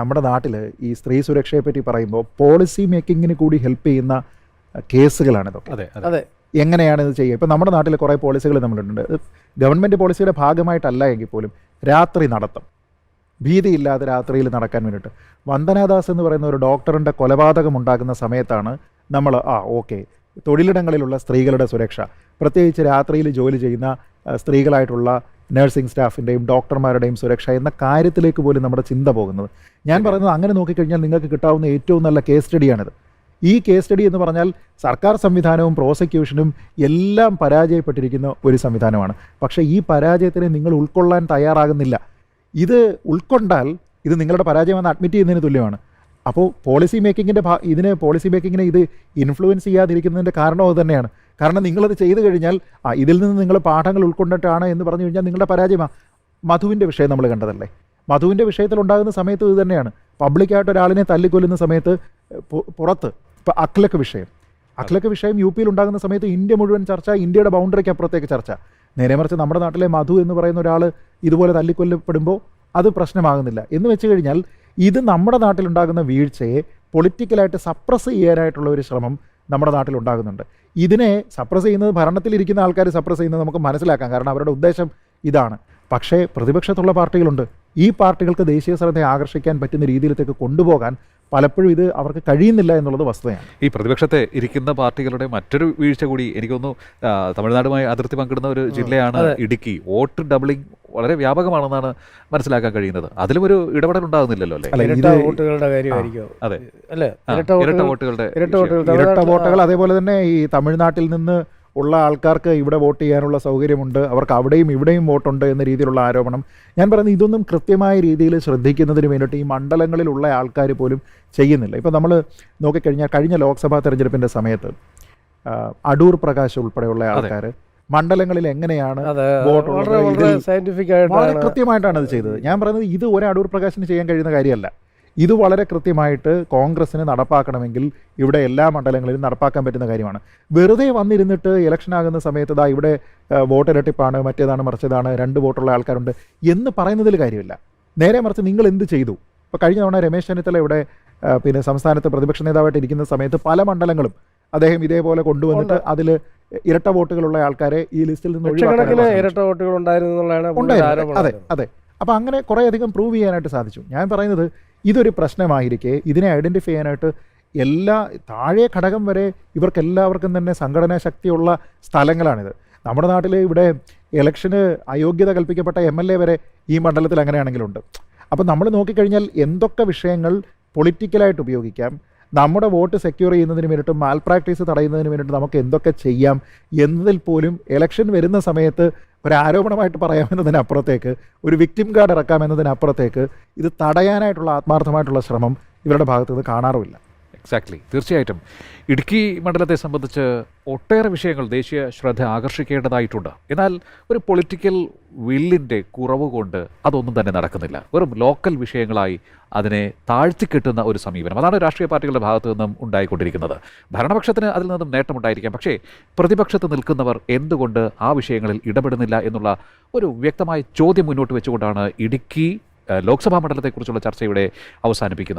നമ്മുടെ നാട്ടിൽ ഈ സ്ത്രീ സുരക്ഷയെ പറ്റി പറയുമ്പോൾ പോളിസി മേക്കിങ്ങിന് കൂടി ഹെൽപ്പ് ചെയ്യുന്ന കേസുകളാണ് ഇതൊക്കെ. അതെ അതെ. എങ്ങനെയാണ് ഇത് ചെയ്യുക? ഇപ്പം നമ്മുടെ നാട്ടിൽ കുറേ പോളിസികൾ നമ്മളുണ്ട് ഗവൺമെന്റ് പോളിസിയുടെ ഭാഗമായിട്ടല്ല എങ്കിൽ പോലും രാത്രി നടത്തം. ഭീതിയില്ലാതെ രാത്രിയിൽ നടക്കാൻ വേണ്ടിയിട്ട്. വന്ദനാദാസ് എന്ന് പറയുന്ന ഒരു ഡോക്ടറിന്റെ കൊലപാതകം ഉണ്ടാകുന്ന സമയത്താണ് നമ്മൾ ആ ഓക്കെ തൊഴിലിടങ്ങളിലുള്ള സ്ത്രീകളുടെ സുരക്ഷ. പ്രത്യേകിച്ച് രാത്രിയിൽ ജോലി ചെയ്യുന്ന സ്ത്രീകളായിട്ടുള്ള നഴ്സിംഗ് സ്റ്റാഫിന്റെയും ഡോക്ടർമാരുടെയും സുരക്ഷ എന്ന കാര്യത്തിലേക്ക് പോലും നമ്മുടെ ചിന്ത പോകുന്നത്. ഞാൻ പറയുന്നത് അങ്ങനെ നോക്കിക്കഴിഞ്ഞാൽ നിങ്ങൾക്ക് കിട്ടാവുന്ന ഏറ്റവും നല്ല കേസ് സ്റ്റഡിയാണിത്. ഈ കേസ് സ്റ്റഡി എന്ന് പറഞ്ഞാൽ സർക്കാർ സംവിധാനവും പ്രോസിക്യൂഷനും എല്ലാം പരാജയപ്പെട്ടിരിക്കുന്ന ഒരു സംവിധാനമാണ്. പക്ഷേ ഈ പരാജയത്തിനെ നിങ്ങൾ ഉൾക്കൊള്ളാൻ തയ്യാറാകുന്നില്ല. ഇത് ഉൾക്കൊണ്ടാൽ ഇത് നിങ്ങളുടെ പരാജയമെന്ന് അഡ്മിറ്റ് ചെയ്യുന്നതിന് തുല്യമാണ്. അപ്പോൾ പോളിസി മേക്കിങ്ങിന്റെ ഇതിന് പോളിസി മേക്കിങ്ങിനെ ഇത് ഇൻഫ്ലുവൻസ് ചെയ്യാതിരിക്കുന്നതിന്റെ കാരണം അത് തന്നെയാണ്. കാരണം നിങ്ങളത് ചെയ്തു കഴിഞ്ഞാൽ ആ ഇതിൽ നിന്ന് നിങ്ങൾ പാഠങ്ങൾ ഉൾക്കൊണ്ടിട്ടാണ് എന്ന് പറഞ്ഞു കഴിഞ്ഞാൽ നിങ്ങളുടെ പരാജയമാണ് മധുവിന്റെ വിഷയം നമ്മൾ കണ്ടതല്ലേ? മധുവിന്റെ വിഷയത്തിൽ ഉണ്ടാകുന്ന സമയത്ത് ഇത് തന്നെയാണ്. പബ്ലിക്കായിട്ട് ഒരാളിനെ തല്ലിക്കൊല്ലുന്ന സമയത്ത് പുറത്ത് ഇപ്പോൾ അഖ്ലക്ക് വിഷയം. അഖ്ലക്ക് വിഷയം യു പിയിൽ ഉണ്ടാകുന്ന സമയത്ത് ഇന്ത്യ മുഴുവൻ ചർച്ച ഇന്ത്യയുടെ ബൗണ്ടറിക്ക് അപ്പുറത്തേക്ക് ചർച്ച. നേരെ മറിച്ച് നമ്മുടെ നാട്ടിലെ മധു എന്ന് പറയുന്ന ഒരാൾ ഇതുപോലെ തല്ലിക്കൊല്ലപ്പെടുമ്പോൾ അത് പ്രശ്നമാകുന്നില്ല. എന്ന് വെച്ച് കഴിഞ്ഞാൽ ഇത് നമ്മുടെ നാട്ടിലുണ്ടാകുന്ന വീഴ്ചയെ പൊളിറ്റിക്കലായിട്ട് സപ്രസ് ചെയ്യാനായിട്ടുള്ള ഒരു ശ്രമം നമ്മുടെ നാട്ടിലുണ്ടാകുന്നുണ്ട് ഇതിനെ സപ്രസ് ചെയ്യുന്നത് ഭരണത്തിലിരിക്കുന്ന ആൾക്കാർ സപ്രസ് ചെയ്യുന്നത് നമുക്ക് മനസ്സിലാക്കാം. കാരണം അവരുടെ ഉദ്ദേശം ഇതാണ്. പക്ഷേ പ്രതിപക്ഷത്തുള്ള പാർട്ടികളുണ്ട്. ഈ പാർട്ടികൾക്ക് ദേശീയ ശ്രദ്ധ ആകർഷിക്കാൻ പറ്റുന്ന രീതിയിലേക്ക് കൊണ്ടുപോകാൻ പലപ്പോഴും ഇത് അവർക്ക് കഴിയുന്നില്ല എന്നുള്ളത് വസ്തുതയാണ്. ഈ പ്രതിപക്ഷത്തെ ഇരിക്കുന്ന പാർട്ടികളുടെ മറ്റൊരു വീഴ്ച കൂടി എനിക്കൊന്നു തമിഴ്നാടുമായി അതിർത്തി പങ്കിടുന്ന ഒരു ജില്ലയാണ് ഇടുക്കി. വോട്ട് ഡബിളിംഗ് വളരെ വ്യാപകമാണെന്നാണ് മനസ്സിലാക്കാൻ കഴിയുന്നത്. അതിലും ഒരു ഇടപെടൽ ഉണ്ടാകുന്നില്ലല്ലോ അല്ലേ? ഇരട്ട വോട്ടുകളുടെ കാര്യമായിരിക്കും. അതെ. അല്ലേ ഇരട്ട ഇരട്ട വോട്ടുകളുടെ വോട്ടുകൾ അതേപോലെ തന്നെ ഈ തമിഴ്നാട്ടിൽ നിന്ന് ഉള്ള ആൾക്കാർക്ക് ഇവിടെ വോട്ട് ചെയ്യാനുള്ള സൗകര്യമുണ്ട്. അവർക്ക് അവിടെയും ഇവിടെയും വോട്ടുണ്ട് എന്ന രീതിയിലുള്ള ആരോപണം. ഞാൻ പറയുന്നത് ഇതൊന്നും കൃത്യമായ രീതിയിൽ ശ്രദ്ധിക്കുന്നതിന് വേണ്ടിയിട്ട് ഈ മണ്ഡലങ്ങളിലുള്ള ആൾക്കാർ പോലും ചെയ്യുന്നില്ല. ഇപ്പോൾ നമ്മൾ നോക്കിക്കഴിഞ്ഞാൽ കഴിഞ്ഞ ലോക്സഭാ തെരഞ്ഞെടുപ്പിന്റെ സമയത്ത് അടൂർ പ്രകാശ് ഉൾപ്പെടെയുള്ള ആൾക്കാർ മണ്ഡലങ്ങളിൽ എങ്ങനെയാണ് വോട്ട് വളരെ കൃത്യമായിട്ടാണ് അത് ചെയ്തത്. ഞാൻ പറയുന്നത് ഇത് ഒരു അടൂർ പ്രകാശിന് ചെയ്യാൻ കഴിയുന്ന കാര്യമല്ല. ഇത് വളരെ കൃത്യമായിട്ട് കോൺഗ്രസ്സിന് നടപ്പാക്കണമെങ്കിൽ ഇവിടെ എല്ലാ മണ്ഡലങ്ങളിലും നടപ്പാക്കാൻ പറ്റുന്ന കാര്യമാണ്. വെറുതെ വന്നിരുന്നിട്ട് ഇലക്ഷൻ ആകുന്ന സമയത്ത് ദാ ഇവിടെ വോട്ട് ഇരട്ടിപ്പാണ് മറ്റേതാണ് മറിച്ചതാണ് രണ്ട് വോട്ടുള്ള ആൾക്കാരുണ്ട് എന്ന് പറയുന്നതിൽ കാര്യമില്ല. നേരെ മറിച്ച് നിങ്ങൾ എന്ത് ചെയ്തു? ഇപ്പോൾ കഴിഞ്ഞ തവണ രമേശ് ചെന്നിത്തല ഇവിടെ പിന്നെ സംസ്ഥാനത്ത് പ്രതിപക്ഷ നേതാവായിട്ട് ഇരിക്കുന്ന സമയത്ത് പല മണ്ഡലങ്ങളും അദ്ദേഹം ഇതേപോലെ കൊണ്ടുവന്നിട്ട് അതിൽ ഇരട്ട വോട്ടുകളുള്ള ആൾക്കാരെ ഈ ലിസ്റ്റിൽ നിന്ന് ഒഴിവാക്കാനായിട്ട് ഇരട്ട വോട്ടുകൾ ഉണ്ടായിരുന്നു അതെ അതെ. അപ്പോൾ അങ്ങനെ കുറേയധികം പ്രൂവ് ചെയ്യാനായിട്ട് സാധിച്ചു. ഞാൻ പറയുന്നത് ഇതൊരു പ്രശ്നമായിരിക്കെ ഇതിനെ ഐഡന്റിഫൈ ചെയ്യാനായിട്ട് എല്ലാ താഴെ ഘടകം വരെ ഇവർക്കെല്ലാവർക്കും തന്നെ സംഘടനാ ശക്തിയുള്ള സ്ഥലങ്ങളാണിത്. നമ്മുടെ നാട്ടിൽ ഇവിടെ ഇലക്ഷന് അയോഗ്യത കൽപ്പിക്കപ്പെട്ട എം എൽ എ വരെ ഈ മണ്ഡലത്തിൽ അങ്ങനെയാണെങ്കിലുണ്ട്. അപ്പം നമ്മൾ നോക്കിക്കഴിഞ്ഞാൽ എന്തൊക്കെ വിഷയങ്ങൾ പൊളിറ്റിക്കലായിട്ട് ഉപയോഗിക്കാം നമ്മുടെ വോട്ട് സെക്യൂർ ചെയ്യുന്നതിന് വേണ്ടിയിട്ട് മാൽ പ്രാക്ടീസ് തടയുന്നതിന് വേണ്ടിയിട്ട് നമുക്ക് എന്തൊക്കെ ചെയ്യാം എന്നതിൽ പോലും ഇലക്ഷൻ വരുന്ന സമയത്ത് ഒരു ആരോപണമായിട്ട് പറയാമെന്നതിനപ്പുറത്തേക്ക് ഒരു വിക്ടിം കാർഡ് ഇറക്കാമെന്നതിനപ്പുറത്തേക്ക് ഇത് തടയാനായിട്ടുള്ള ആത്മാർത്ഥമായിട്ടുള്ള ശ്രമം ഇവരുടെ ഭാഗത്തുനിന്ന് കാണാറുമില്ല. എക്സാക്ട്ലി തീർച്ചയായിട്ടും. ഇടുക്കി മണ്ഡലത്തെ സംബന്ധിച്ച് ഒട്ടേറെ വിഷയങ്ങൾ ദേശീയ ശ്രദ്ധ ആകർഷിക്കേണ്ടതായിട്ടുണ്ട്. എന്നാൽ ഒരു പൊളിറ്റിക്കൽ വില്ലിന്റെ കുറവ് കൊണ്ട് അതൊന്നും തന്നെ നടക്കുന്നില്ല. വെറും ലോക്കൽ വിഷയങ്ങളായി അതിനെ താഴ്ത്തിക്കെട്ടുന്ന ഒരു സമീപനം. അതാണ് രാഷ്ട്രീയ പാർട്ടികളുടെ ഭാഗത്തു നിന്നും ഉണ്ടായിക്കൊണ്ടിരിക്കുന്നത്. ഭരണപക്ഷത്തിന് അതിൽ നിന്നും നേട്ടമുണ്ടായിരിക്കാം. പക്ഷേ പ്രതിപക്ഷത്ത് നിൽക്കുന്നവർ എന്തുകൊണ്ട് ആ വിഷയങ്ങളിൽ ഇടപെടുന്നില്ല എന്നുള്ള ഒരു വ്യക്തമായ ചോദ്യം മുന്നോട്ട് വെച്ചുകൊണ്ടാണ് ഇടുക്കി ലോക്സഭാ മണ്ഡലത്തെക്കുറിച്ചുള്ള ചർച്ച ഇവിടെ അവസാനിപ്പിക്കുന്നത്.